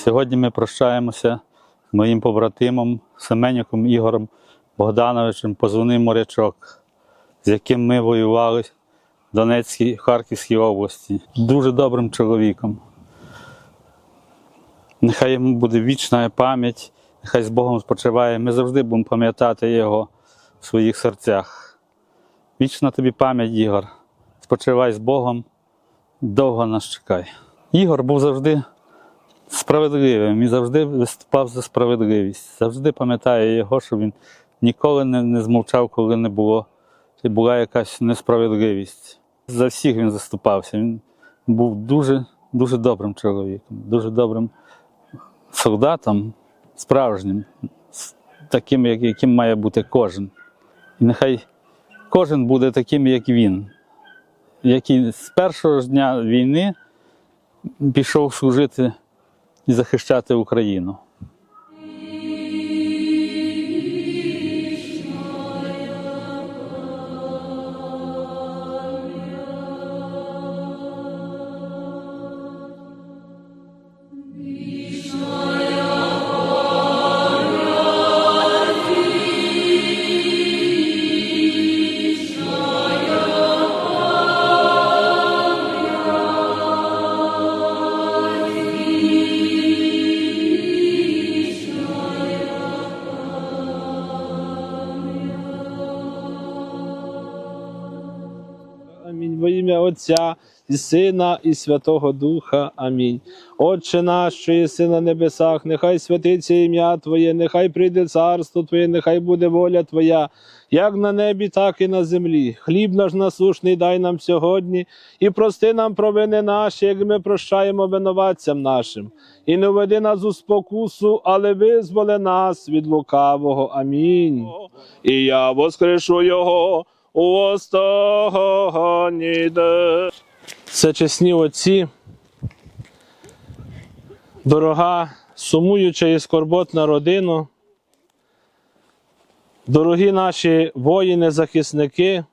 Сьогодні ми прощаємося з моїм побратимом Семенюком Ігорем Богдановичем, позивний морячок, з яким ми воювали в Донецькій Харківській області. Дуже добрим чоловіком. Нехай йому буде вічна пам'ять, нехай з Богом спочиває. Ми завжди будемо пам'ятати його в своїх серцях. Вічна тобі пам'ять, Ігор. Спочивай з Богом, довго нас чекай. Ігор був завжди справедливим і завжди виступав за справедливість. Завжди пам'ятаю його, що він ніколи не, не змовчав, коли не було, чи була якась несправедливість. За всіх він заступався. Він був дуже, дуже добрим чоловіком, дуже добрим солдатом, справжнім, таким, яким має бути кожен. І нехай кожен буде таким, як він, який з першого дня війни пішов служити і захищати Україну. Во ім'я Отця і Сина, і Святого Духа. Амінь. Отче наш, що єси на небесах, нехай святиться ім'я Твоє, нехай прийде царство Твоє, нехай буде воля Твоя, як на небі, так і на землі. Хліб наш насушний дай нам сьогодні, і прости нам провини наші, як ми прощаємо винуватцям нашим. І не введи нас у спокусу, але визволи нас від лукавого. Амінь. І я воскрешу його у останній. Це чесні отці, дорога, сумуюча і скорботна родина, дорогі наші воїни-захисники,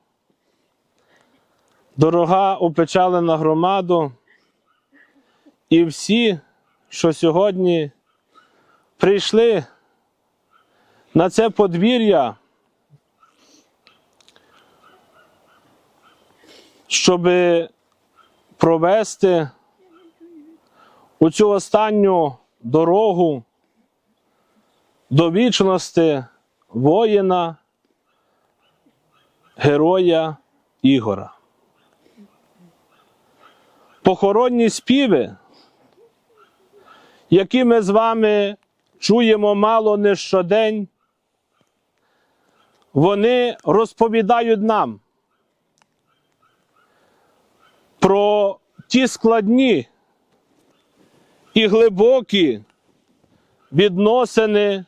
дорога опечалена громаду і всі, що сьогодні прийшли на це подвір'я. Щоб провести у цю останню дорогу до вічності воїна, героя Ігора. Похоронні співи, які ми з вами чуємо мало не щодень, вони розповідають нам про ті складні і глибокі відносини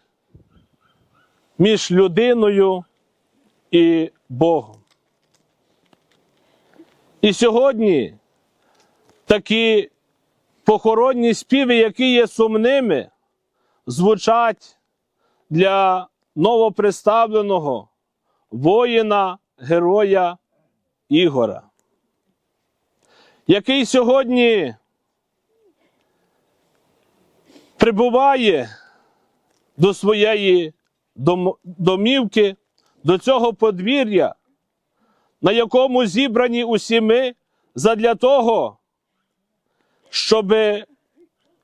між людиною і Богом. І сьогодні такі похоронні співи, які є сумними, звучать для новоприставленого воїна, героя Ігора який сьогодні прибуває до своєї домівки, до цього подвір'я, на якому зібрані усі ми задля того, щоб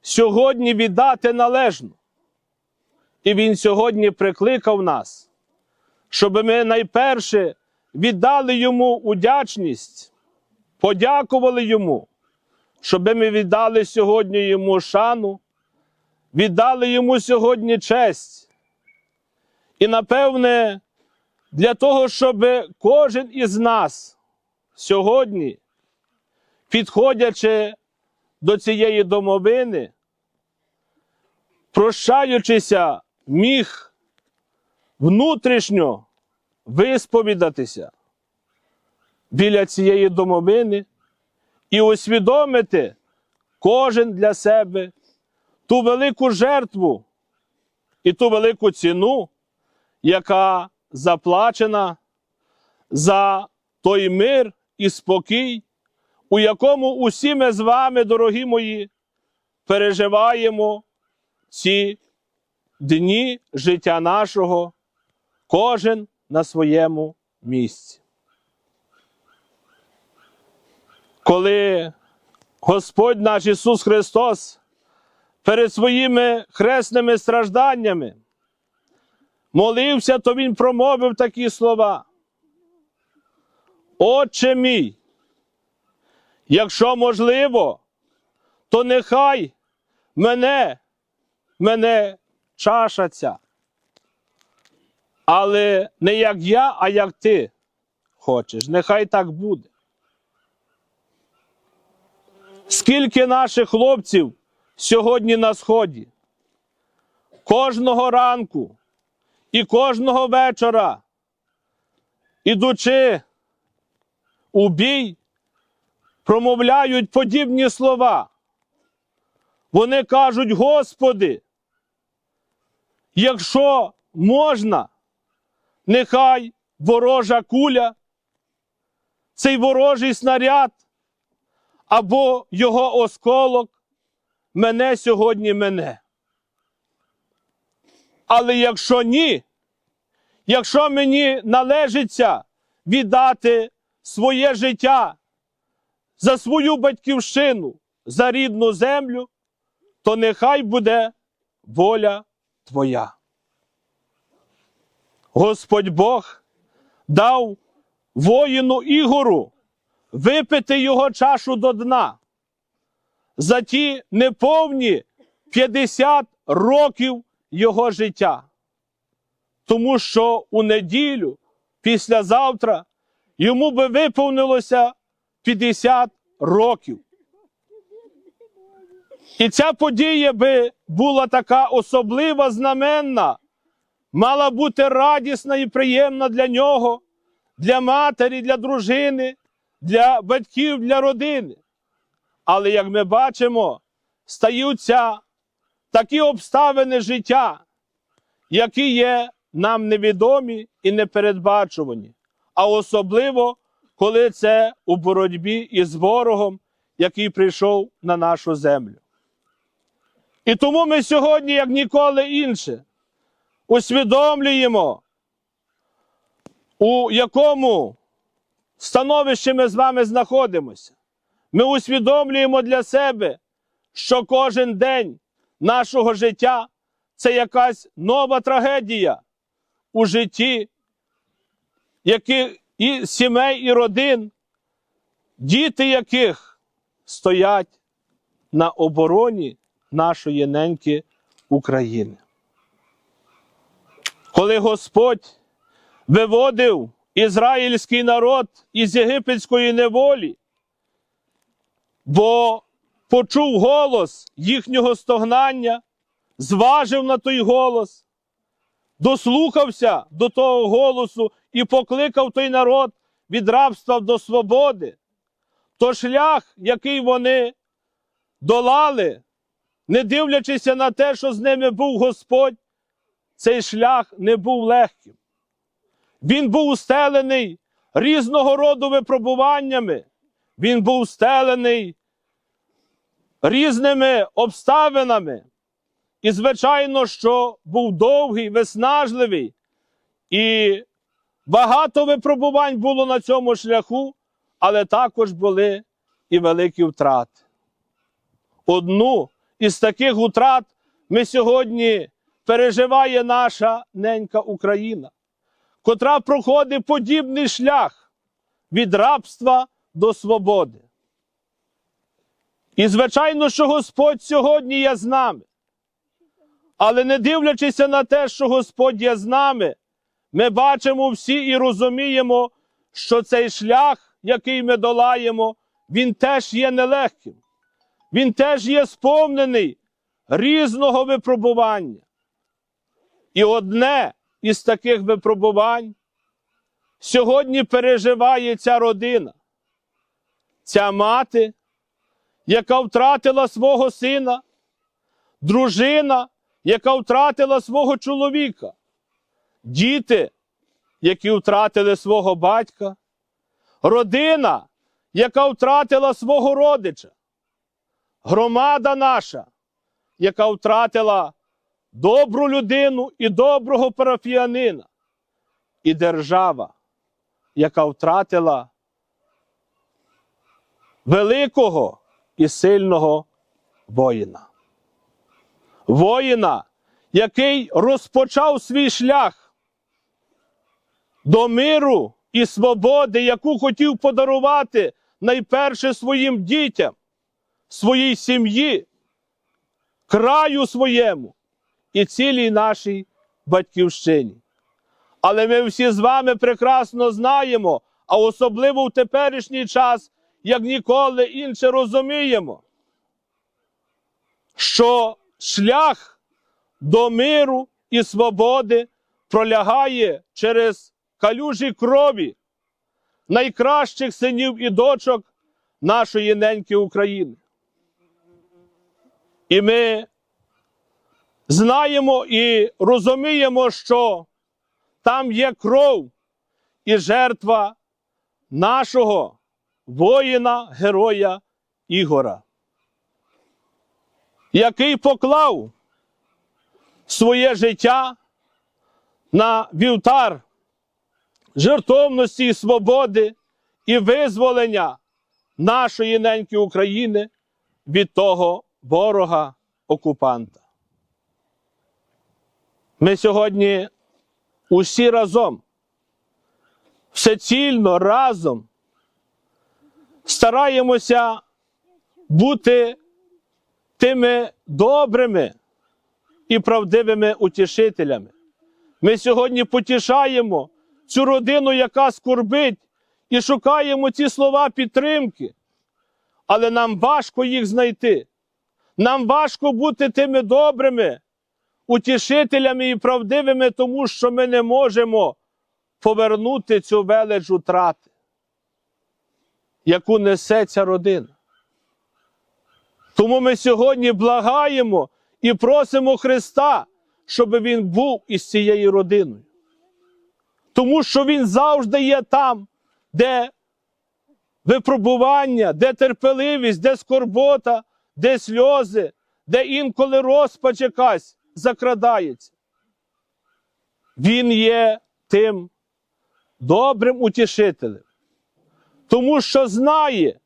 сьогодні віддати належно. І він сьогодні прикликав нас, щоб ми найперше віддали йому удячність подякували йому, щоб ми віддали сьогодні йому шану, віддали йому сьогодні честь. І напевне, для того, щоб кожен із нас сьогодні, підходячи до цієї домовини, прощаючися, міг внутрішньо висповідатися біля цієї домовини і усвідомити кожен для себе ту велику жертву і ту велику ціну, яка заплачена за той мир і спокій, у якому усі ми з вами, дорогі мої, переживаємо ці дні життя нашого, кожен на своєму місці. Коли Господь наш Ісус Христос перед своїми хресними стражданнями молився, то Він промовив такі слова. Отче мій, якщо можливо, то нехай мене, мене чаша ця. Але не як я, а як ти хочеш. Нехай так буде. Скільки наших хлопців сьогодні на сході, кожного ранку і кожного вечора, ідучи у бій, промовляють подібні слова. Вони кажуть, Господи, якщо можна, нехай ворожа куля, цей ворожий снаряд або його осколок мене сьогодні мене. Але якщо ні, якщо мені належиться віддати своє життя за свою батьківщину, за рідну землю, то нехай буде воля Твоя. Господь Бог дав воїну Ігору випити його чашу до дна за ті неповні 50 років його життя. Тому що у неділю, післязавтра, йому би виповнилося 50 років. І ця подія би була така особлива, знаменна, мала бути радісна і приємна для нього, для матері, для дружини, для батьків, для родини. Але як ми бачимо, стаються такі обставини життя, які є нам невідомі і непередбачувані, а особливо, коли це у боротьбі із ворогом, який прийшов на нашу землю. І тому ми сьогодні, як ніколи інше, усвідомлюємо, у якому становищі ми з вами знаходимося. Ми усвідомлюємо для себе, що кожен день нашого життя це якась нова трагедія у житті, які, і сімей, і родин, діти яких стоять на обороні нашої неньки України. Коли Господь виводив ізраїльський народ із єгипетської неволі, бо почув голос їхнього стогнання, зважив на той голос, дослухався до того голосу і покликав той народ від рабства до свободи, то шлях, який вони долали, не дивлячися на те, що з ними був Господь, цей шлях не був легким. Він був устелений різного роду випробуваннями. Він був стелений різними обставинами. І, звичайно, що був довгий, виснажливий, і багато випробувань було на цьому шляху, але також були і великі втрати. Одну із таких утрат ми сьогодні переживає наша ненька Україна, котра проходить подібний шлях від рабства до свободи. І, звичайно, що Господь сьогодні є з нами. Але не дивлячись на те, що Господь є з нами, ми бачимо всі і розуміємо, що цей шлях, який ми долаємо, він теж є нелегким. Він теж є сповнений різного випробування. І одне із таких випробувань. Сьогодні переживає ця родина, ця мати, яка втратила свого сина, дружина, яка втратила свого чоловіка, діти, які втратили свого батька, родина, яка втратила свого родича, громада наша, яка втратила добру людину і доброго парафіянина, і держава, яка втратила великого і сильного воїна. Воїна, який розпочав свій шлях до миру і свободи, яку хотів подарувати найперше своїм дітям, своїй сім'ї, краю своєму і цілій нашій батьківщині. Але ми всі з вами прекрасно знаємо, а особливо в теперішній час, як ніколи інше розуміємо, що шлях до миру і свободи пролягає через калюжі крові найкращих синів і дочок нашої неньки України. І ми знаємо і розуміємо, що там є кров і жертва нашого воїна, героя Ігора, який поклав своє життя на вівтар жертовності і свободи і визволення нашої неньки України від того ворога окупанта. Ми сьогодні усі разом, всецільно разом стараємося бути тими добрими і правдивими утішителями. Ми сьогодні потішаємо цю родину, яка скорбить, і шукаємо ці слова підтримки, але нам важко їх знайти. Нам важко бути тими добрими утішителями і правдивими, тому що ми не можемо повернути цю велич утрати, яку несе ця родина. Тому ми сьогодні благаємо і просимо Христа, щоб Він був із цією родиною. Тому що Він завжди є там, де випробування, де терпеливість, де скорбота, де сльози, де інколи розпач якась закрадається. Він є тим добрим утішителем, тому що знає,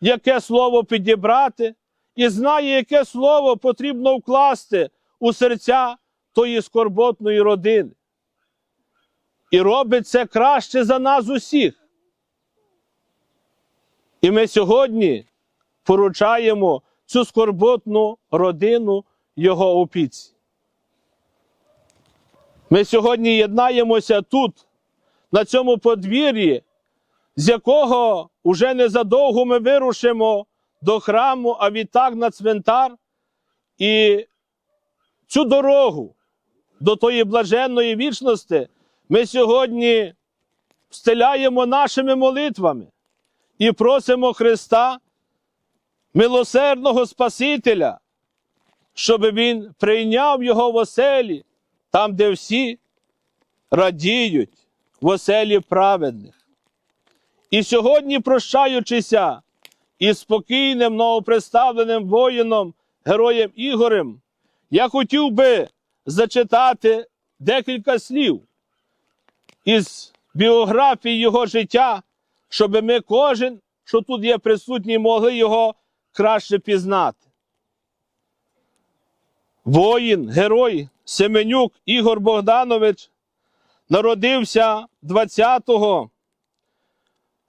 яке слово підібрати, і знає, яке слово потрібно вкласти у серця тої скорботної родини. І робить це краще за нас усіх. І ми сьогодні поручаємо цю скорботну родину його опіці. Ми сьогодні єднаємося тут, на цьому подвір'ї, з якого уже незадовго ми вирушимо до храму, а відтак на цвинтар. І цю дорогу до тої блаженної вічності ми сьогодні встеляємо нашими молитвами і просимо Христа, милосердного Спасителя, щоб Він прийняв його в оселі, там, де всі радіють в оселі праведних. І сьогодні, прощаючися із спокійним новоприставленим воїном, героєм Ігорем, я хотів би зачитати декілька слів із біографії його життя, щоб ми кожен, що тут є присутній, могли його краще пізнати. Воїн, герой Семенюк Ігор Богданович народився 20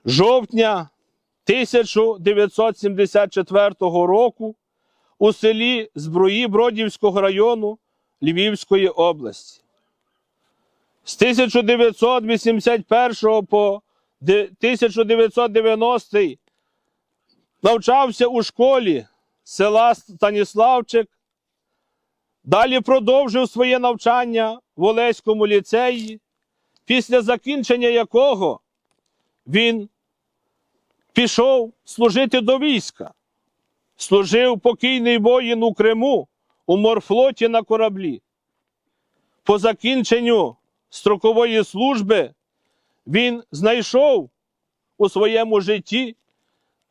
жовтня 1974 року у селі Зброї Бродівського району Львівської області. З 1981 по 1990 навчався у школі села Станіславчик. Далі продовжив своє навчання в Олеському ліцеї, після закінчення якого він пішов служити до війська. Служив покійний воїн у Криму у морфлоті на кораблі. По закінченню строкової служби він знайшов у своєму житті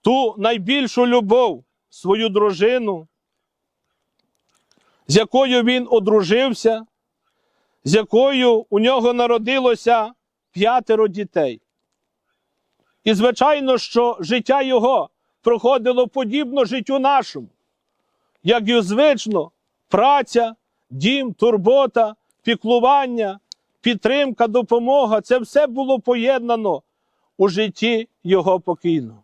ту найбільшу любов, свою дружину, з якою він одружився, з якою у нього народилося п'ятеро дітей. І, звичайно, що життя його проходило подібно життю нашому, як і звично, праця, дім, турбота, піклування, підтримка, допомога це все було поєднано у житті його покійного.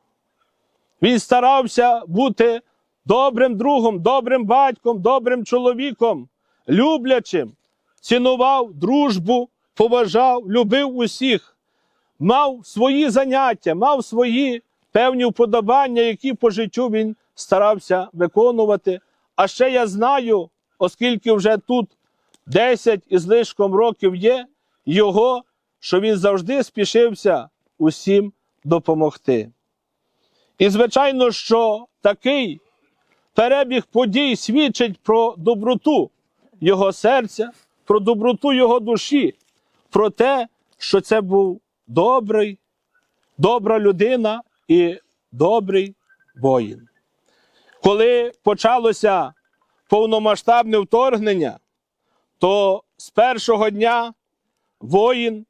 Він старався бути добрим другом, добрим батьком, добрим чоловіком, люблячим, цінував дружбу, поважав, любив усіх, мав свої заняття, мав свої певні вподобання, які по життю він старався виконувати. А ще я знаю, оскільки вже тут 10 із лишком років є, його, що він завжди спішився усім допомогти. І, звичайно, що такий перебіг подій свідчить про доброту його серця, про доброту його душі, про те, що це був добрий, добра людина і добрий воїн. Коли почалося повномасштабне вторгнення, то з першого дня воїн,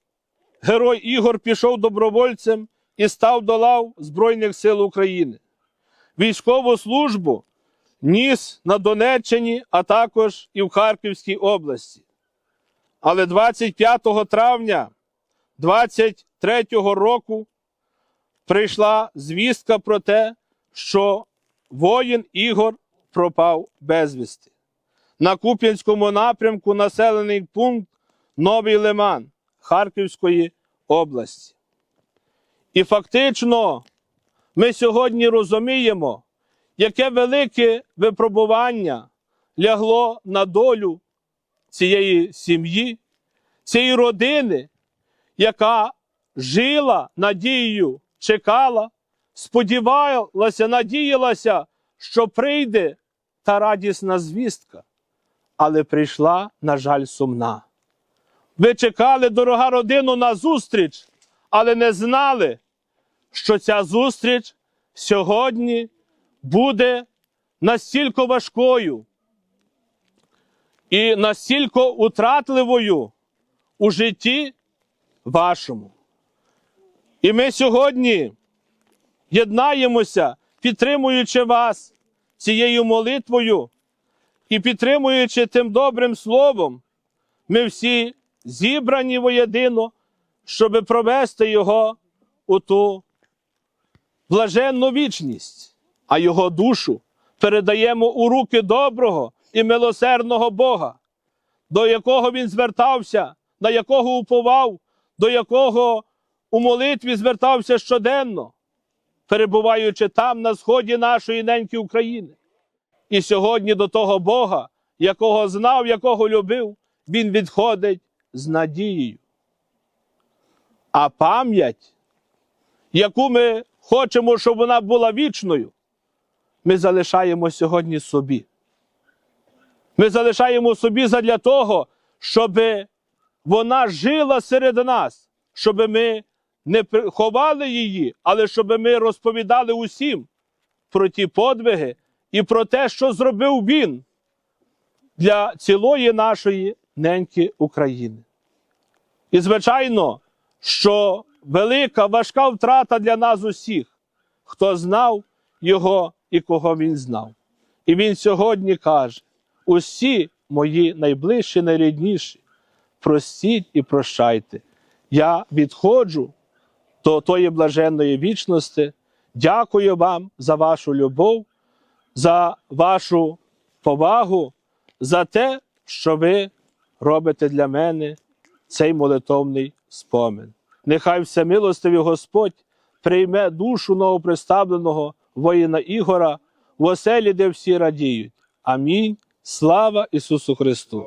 герой Ігор пішов добровольцем і став до лав Збройних сил України. Військову службу ніс на Донеччині, а також і в Харківській області. Але 25 травня 23 року прийшла звістка про те, що воїн Ігор пропав безвісти. На Куп'янському напрямку населений пункт Новий Лиман Харківської області. І фактично ми сьогодні розуміємо, яке велике випробування лягло на долю цієї сім'ї, цієї родини, яка жила надією, чекала, сподівалася, надіялася, що прийде та радісна звістка, але прийшла, на жаль, сумна. Ви чекали, дорога родина, на зустріч, але не знали, що ця зустріч сьогодні буде настільки важкою і настільки утратливою у житті вашому. І ми сьогодні єднаємося, підтримуючи вас цією молитвою і підтримуючи тим добрим словом, ми всі зібрані воєдино, щоб провести його у ту блаженну вічність, а його душу передаємо у руки доброго і милосердного Бога, до якого він звертався, на якого уповав, до якого у молитві звертався щоденно, перебуваючи там на сході нашої неньки України. І сьогодні до того Бога, якого знав, якого любив, він відходить з надією. А пам'ять, яку ми хочемо, щоб вона була вічною, ми залишаємо сьогодні собі. Ми залишаємо собі задля того, щоб вона жила серед нас, щоб ми не ховали її, але щоб ми розповідали усім про ті подвиги і про те, що зробив він для цілої нашої неньки України. І, звичайно, що велика, важка втрата для нас усіх, хто знав його і кого він знав. І він сьогодні каже: усі мої найближчі, найрідніші, простіть і прощайте. Я відходжу до тої блаженної вічності. Дякую вам за вашу любов, за вашу повагу, за те, що ви робите для мене цей молитовний спомин. Нехай всемилостивий Господь прийме душу новоприставленого воїна Ігора в оселі, де всі радіють. Амінь. Слава Ісусу Христу!